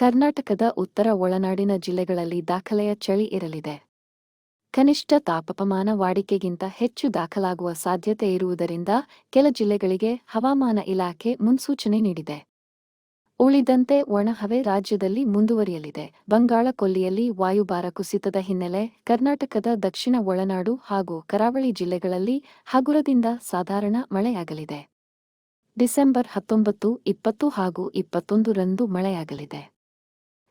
ಕರ್ನಾಟಕದ ಉತ್ತರ ಒಳನಾಡಿನ ಜಿಲ್ಲೆಗಳಲ್ಲಿ ದಾಖಲೆಯ ಚಳಿ ಇರಲಿದೆ. ಕನಿಷ್ಠ ತಾಪಮಾನ ವಾಡಿಕೆಗಿಂತ ಹೆಚ್ಚು ದಾಖಲಾಗುವ ಸಾಧ್ಯತೆ ಇರುವುದರಿಂದ ಕೆಲ ಜಿಲ್ಲೆಗಳಿಗೆ ಹವಾಮಾನ ಇಲಾಖೆ ಮುನ್ಸೂಚನೆ ನೀಡಿದೆ. ಉಳಿದಂತೆ ಒಣಹವೆ ರಾಜ್ಯದಲ್ಲಿ ಮುಂದುವರಿಯಲಿದೆ. ಬಂಗಾಳ ಕೊಲ್ಲಿಯಲ್ಲಿ ವಾಯುಭಾರ ಕುಸಿತದ ಹಿನ್ನೆಲೆ ಕರ್ನಾಟಕದ ದಕ್ಷಿಣ ಒಳನಾಡು ಹಾಗೂ ಕರಾವಳಿ ಜಿಲ್ಲೆಗಳಲ್ಲಿ ಹಗುರದಿಂದ ಸಾಧಾರಣ ಮಳೆಯಾಗಲಿದೆ. ಡಿಸೆಂಬರ್ ಹತ್ತೊಂಬತ್ತು, ಇಪ್ಪತ್ತು ಹಾಗೂ ಇಪ್ಪತ್ತೊಂದು ರಂದು ಮಳೆಯಾಗಲಿದೆ.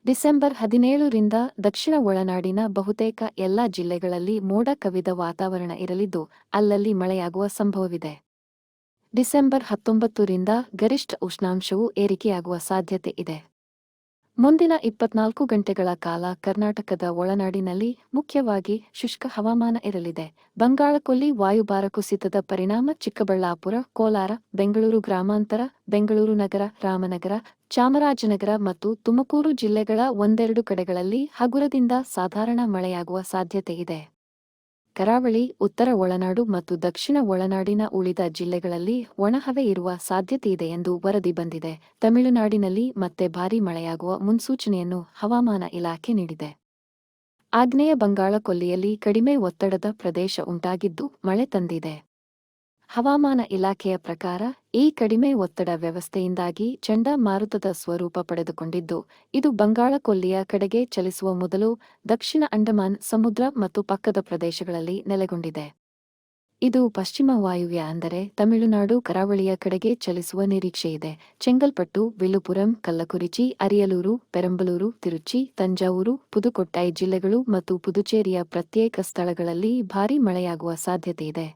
ಡಿಸೆಂಬರ್ ಹದಿನೇಳರಿಂದ ದಕ್ಷಿಣ ಒಳನಾಡಿನ ಬಹುತೇಕ ಎಲ್ಲಾ ಜಿಲ್ಲೆಗಳಲ್ಲಿ ಮೋಡ ಕವಿದ ವಾತಾವರಣ ಇರಲಿದ್ದು, ಅಲ್ಲಲ್ಲಿ ಮಳೆಯಾಗುವ ಸಂಭವವಿದೆ. ಡಿಸೆಂಬರ್ ಹತ್ತೊಂಬತ್ತರಿಂದ ಗರಿಷ್ಠ ಉಷ್ಣಾಂಶವು ಏರಿಕೆಯಾಗುವ ಸಾಧ್ಯತೆ ಇದೆ. ಮುಂದಿನ ಇಪ್ಪತ್ನಾಲ್ಕು ಗಂಟೆಗಳ ಕಾಲ ಕರ್ನಾಟಕದ ಒಳನಾಡಿನಲ್ಲಿ ಮುಖ್ಯವಾಗಿ ಶುಷ್ಕ ಹವಾಮಾನ ಇರಲಿದೆ. ಬಂಗಾಳಕೊಲ್ಲಿ ವಾಯುಭಾರ ಕುಸಿತದ ಪರಿಣಾಮ ಚಿಕ್ಕಬಳ್ಳಾಪುರ, ಕೋಲಾರ, ಬೆಂಗಳೂರು ಗ್ರಾಮಾಂತರ, ಬೆಂಗಳೂರು ನಗರ, ರಾಮನಗರ ಚಾಮರಾಜನಗರ ಮತ್ತು ತುಮಕೂರು ಜಿಲ್ಲೆಗಳ ಒಂದೆರಡು ಕಡೆಗಳಲ್ಲಿ ಹಗುರದಿಂದ ಸಾಧಾರಣ ಮಳೆಯಾಗುವ ಸಾಧ್ಯತೆ ಇದೆ. ಕರಾವಳಿ, ಉತ್ತರ ಒಳನಾಡು ಮತ್ತು ದಕ್ಷಿಣ ಒಳನಾಡಿನ ಉಳಿದ ಜಿಲ್ಲೆಗಳಲ್ಲಿ ಒಣಹವೆ ಇರುವ ಸಾಧ್ಯತೆಯಿದೆ ಎಂದು ವರದಿ ಬಂದಿದೆ. ತಮಿಳುನಾಡಿನಲ್ಲಿ ಮತ್ತೆ ಭಾರೀ ಮಳೆಯಾಗುವ ಮುನ್ಸೂಚನೆಯನ್ನು ಹವಾಮಾನ ಇಲಾಖೆ ನೀಡಿದೆ. ಆಗ್ನೇಯ ಬಂಗಾಳ ಕೊಲ್ಲಿಯಲ್ಲಿ ಕಡಿಮೆ ಒತ್ತಡದ ಪ್ರದೇಶ ಉಂಟಾಗಿದ್ದು ಮಳೆ ತಂದಿದೆ. ಹವಾಮಾನ ಇಲಾಖೆಯ ಪ್ರಕಾರ, ಈ ಕಡಿಮೆ ಒತ್ತಡ ವ್ಯವಸ್ಥೆಯಿಂದಾಗಿ ಚಂಡಮಾರುತದ ಸ್ವರೂಪ ಪಡೆದುಕೊಂಡಿದ್ದು, ಇದು ಬಂಗಾಳಕೊಲ್ಲಿಯ ಕಡೆಗೆ ಚಲಿಸುವ ಮೊದಲು ದಕ್ಷಿಣ ಅಂಡಮಾನ್, ಸಮುದ್ರ ಮತ್ತು ಪಕ್ಕದ ಪ್ರದೇಶಗಳಲ್ಲಿ ನೆಲೆಗೊಂಡಿದೆ. ಇದು ಪಶ್ಚಿಮ ವಾಯುವ್ಯ ಅಂದರೆ ತಮಿಳುನಾಡು ಕರಾವಳಿಯ ಕಡೆಗೆ ಚಲಿಸುವ ನಿರೀಕ್ಷೆಯಿದೆ ಚೆಂಗಲ್ಪಟ್ಟು ವಿಳುಪುರಂ ಕಲ್ಲಕುರಿಚಿ, ಅರಿಯಲೂರು, ಪೆರಂಬಲೂರು, ತಿರುಚಿ, ತಂಜಾವೂರು ಪುದುಕೊಟ್ಟೈ ಜಿಲ್ಲೆಗಳು ಮತ್ತು ಪುದುಚೇರಿಯ ಪ್ರತ್ಯೇಕ ಸ್ಥಳಗಳಲ್ಲಿ ಭಾರೀ ಮಳೆಯಾಗುವ ಸಾಧ್ಯತೆಯಿದೆ